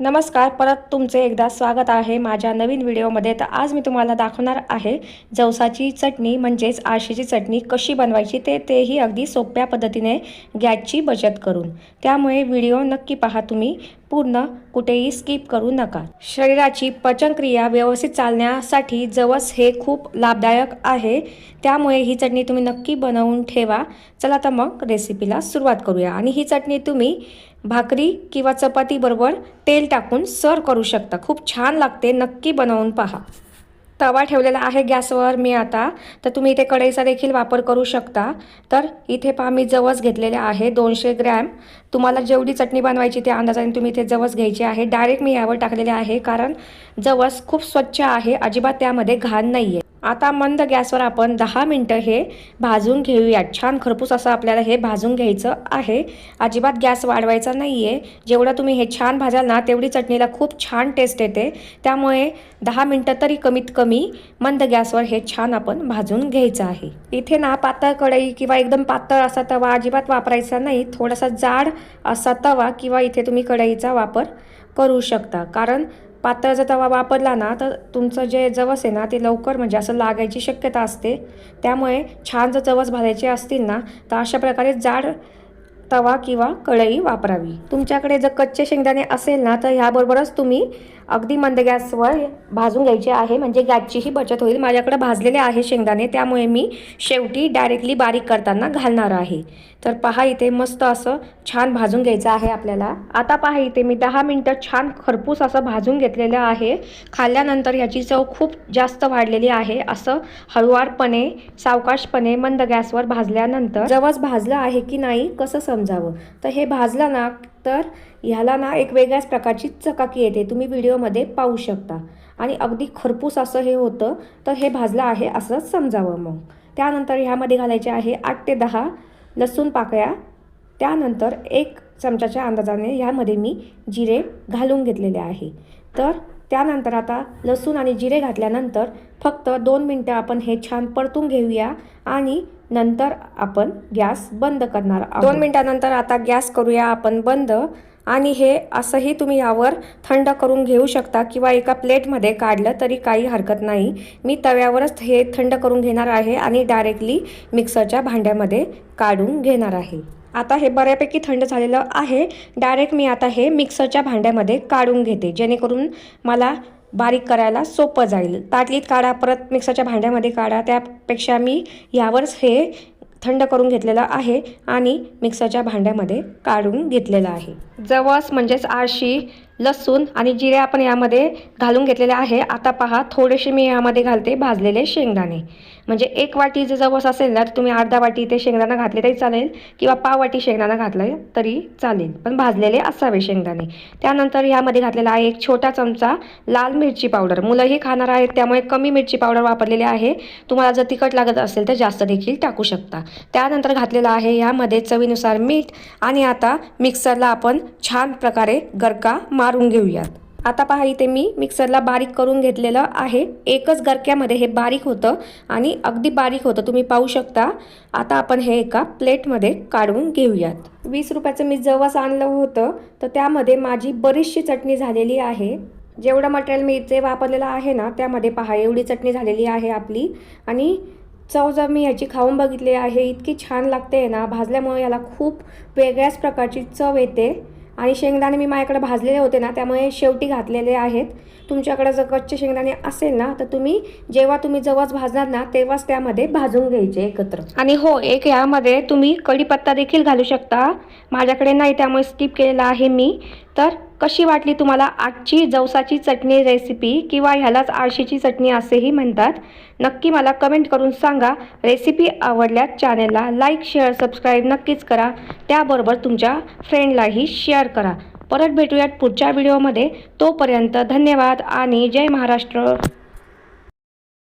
नमस्कार परत तुमचे एकदा स्वागत आहे माझ्या नवीन व्हिडिओमध्ये. तर आज मी तुम्हाला दाखवणार आहे जवसाची चटणी म्हणजेच आळशीची चटणी कशी बनवायची ते तेही अगदी सोप्या पद्धतीने गॅसची बचत करून. त्यामुळे व्हिडिओ नक्की पहा तुम्ही. पूर्ण कुठेही स्किप करू नका. शरीराची पचनक्रिया व्यवस्थित चालण्यासाठी जवस हे खूप लाभदायक आहे. त्यामुळे ही चटणी तुम्ही नक्की बनवून ठेवा. चला तर मग रेसिपीला सुरुवात करूया. आणि ही चटणी तुम्ही भाकरी किंवा चपातीबरोबर तेल टाकून सर्व करू शकता. खूप छान लागते. नक्की बनवून पहा. तवा ठेवलेला आहे गॅसवर मी आता तर तुम्ही इथे कढईचा देखील वापर करू शकता. तर इथे पहा मी जवस घेतलेले आहे दोनशे ग्रॅम. तुम्हाला जेवढी चटणी बनवायची त्या अंदाजाने तुम्ही इथे जवस घ्यायची आहे. डायरेक्ट मी यावर टाकलेले आहे कारण जवस खूप स्वच्छ आहे अजिबात त्यामध्ये घाण नाही आहे आता मंद गॅसवर आपण दहा मिनटं हे भाजून घेऊयात छान खरपूस असं आपल्याला हे भाजून घ्यायचं आहे. अजिबात गॅस वाढवायचा नाही आहे जेवढं तुम्ही हे छान भाजाल ना तेवढी चटणीला खूप छान टेस्ट येते. त्यामुळे दहा मिनटं तरी कमीत कमी मंद गॅसवर हे छान आपण भाजून घ्यायचं आहे. इथे ना पातळ कढई किंवा एकदम पातळ असा तवा अजिबात वापरायचा नाही. थोडासा जाड असा तवा किंवा इथे तुम्ही कढईचा वापर करू शकता. कारण पातळ जर तवा वापरला ना तर तुमचं जे जवस आहे ना ते लवकर म्हणजे असं लागायची शक्यता असते. त्यामुळे छान जर जवस भाजायचे असतील ना तर अशा प्रकारे जाड तवा किंवा कढई वापरावी. तुमच्याकडे जर कच्चे शेंगदाणे असेल ना तर ह्याबरोबरच तुम्ही अगदी मंद गॅसवर भाजून घ्यायचे आहे. म्हणजे गॅसचीही बचत होईल. माझ्याकडे भाजलेले आहे शेंगदाणे त्यामुळे मी शेवटी डायरेक्टली बारीक करताना घालणार आहे. तर पहा इथे मस्त असं छान भाजून घ्यायचं आहे आपल्याला. आता पहा इथे मी दहा मिनटं छान खरपूस असं भाजून घेतलेलं आहे. खाल्ल्यानंतर ह्याची चव खूप जास्त वाढलेली आहे. असं हळुवारपणे सावकाशपणे मंद गॅसवर भाजल्यानंतर जवस भाजलं आहे की नाही कसं समजावं. तर हे भाजलं ना तर ह्याला ना एक वेगळ्याच प्रकारची चकाकी येते. तुम्ही व्हिडिओमध्ये पाहू शकता. आणि अगदी खरपूस असं हे होतं तर हे भाजलं आहे असं समजावं मग. त्यानंतर ह्यामध्ये घालायचे आहे आठ ते दहा लसूण पाकळ्या. त्यानंतर एक चमचाच्या अंदाजाने ह्यामध्ये मी जिरे घालून घेतलेले आहे. तर त्यानंतर आता लसूण आणि जिरे घातल्यानंतर फक्त दोन मिनटं आपण हे छान परतून घेऊया आणि नंतर आपण गॅस बंद करणार आहोत. दोन मिनटानंतर आता गॅस करूया आपण बंद आणि हे असंही तुम्ही यावर थंड करून घेऊ शकता किंवा एका प्लेटमध्ये काढलं तरी काही हरकत नाही. मी तव्यावरच हे थंड करून घेणार आहे आणि डायरेक्टली मिक्सरच्या भांड्यामध्ये काढून घेणार आहे. आता हे बऱ्यापैकी थंड झालेलं आहे. डायरेक्ट मी आता हे मिक्सरच्या भांड्यामध्ये काढून घेते जेणेकरून मला बारीक करायला सोपं जाईल. ताटलीत काढा परत मिक्सरच्या भांड्यामध्ये काढा. त्यापेक्षा मी यावरच हे थंड करून घेतलेलं आहे आणि मिक्सरच्या भांड्यामध्ये काढून घेतलेलं आहे. जवस म्हणजेच आळशी लसूण आणि जिरे आपण यामध्ये घालून घेतलेले आहे. आता पहा थोडेसे मी यामध्ये घालते भाजलेले शेंगदाणे. म्हणजे एक वाटी जर जवस असेल ना तर तुम्ही अर्धा वाटी ते शेंगदाणा घातले तरी चालेल किंवा पाव वाटी शेंगदाणा घातलं तरी चालेल. पण भाजलेले असावे शेंगदाणे. त्यानंतर ह्यामध्ये घातलेला आहे एक छोटा चमचा लाल मिरची पावडर. मुलंही खाणार आहेत त्यामुळे कमी मिरची पावडर वापरलेली आहे. तुम्हाला जर तिखट लागत असेल तर जास्त देखील टाकू शकता. त्यानंतर घातलेलं आहे यामध्ये चवीनुसार मीठ आणि आता मिक्सरला आपण छान प्रकारे गरका मारून घेऊयात. आता पहा इथे मी मिक्सरला बारीक करून घेतलेलं आहे. एकच गरक्यामध्ये हे बारीक होतं आणि अगदी बारीक होतं. तुम्ही पाहू शकता. आता आपण हे एका प्लेटमध्ये काढून घेऊयात. वीस रुपयाचं मी जवस आणलं होतं तर त्यामध्ये माझी बरीचशी चटणी झालेली आहे. जेवढं मटेरियल मी इथे वापरलेलं आहे ना त्यामध्ये पहा एवढी चटणी झालेली आहे आपली. आणि चव जर मी ह्याची खाऊन बघितली आहे इतकी छान लागते ना भाजल्यामुळे याला खूप वेगळ्याच प्रकारची चव येते. आणि शेंगदाणे मी माझ्याकडे भाजलेले होते ना त्यामुळे शेवटी घातलेले आहेत. तुमच्याकडे जर कच्चे शेंगदाणे असेल ना तर तुम्ही जेव्हा तुम्ही जवळ भाजणार ना तेव्हाच त्यामध्ये भाजून घ्यायचे एकत्र. आणि हो एक यामध्ये तुम्ही कढीपत्ता देखील घालू शकता. माझ्याकडे नाही त्यामुळे स्किप केलेला आहे मी. तर कशी वाटली तुम्हाला आजची जवसाची चटणी रेसिपी किंवा ह्यालाच आळशीची चटणी असेही म्हणतात? नक्की मला कमेंट करून सांगा. रेसिपी आवडल्यास चॅनेलला लाईक शेअर सबस्क्राईब नक्कीच करा. त्याबरोबर तुमच्या फ्रेंडलाही शेअर करा. परत भेटूयात पुढच्या व्हिडिओमध्ये तोपर्यंत धन्यवाद आणि जय महाराष्ट्र.